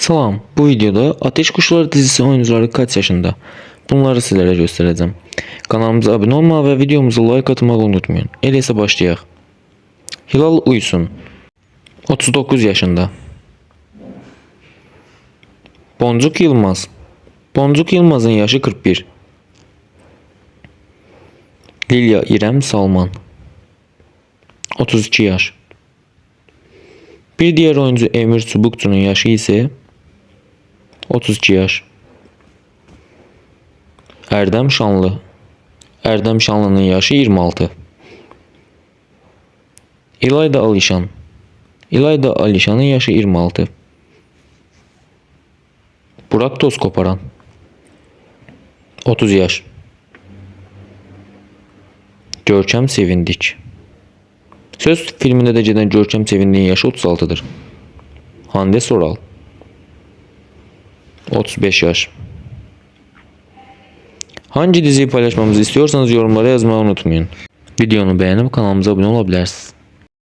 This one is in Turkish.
Salam, bu videoda Ateş Kuşları dizisi oyuncuları kaç yaşında? Bunları sizlere göstereceğim. Kanalımıza abone olmayı ve videomuza like atmayı unutmayın. Öyleyse başlayaq. Hilal Uysun 39 yaşında. Boncuk Yılmaz Boncuk Yılmaz'ın yaşı 41. Lilya İrem Salman 32 yaş. Bir diğer oyuncu Emir Çubukçu'nun yaşı ise 32 yaş. Erdem Şanlı Erdem Şanlı'nın yaşı 26. İlayda Alişan İlayda Alişan'ın yaşı 26. Burak Toz Koparan 30 yaş. Görkem Sevindik Söz filminde de gedən Görkem Sevindik'in yaşı 36'dır. Hande Soral 35 yaş. Hangi diziyi paylaşmamızı istiyorsanız yorumlara yazmayı unutmayın. Videonu beğenip kanalımıza abone olabilirsiniz.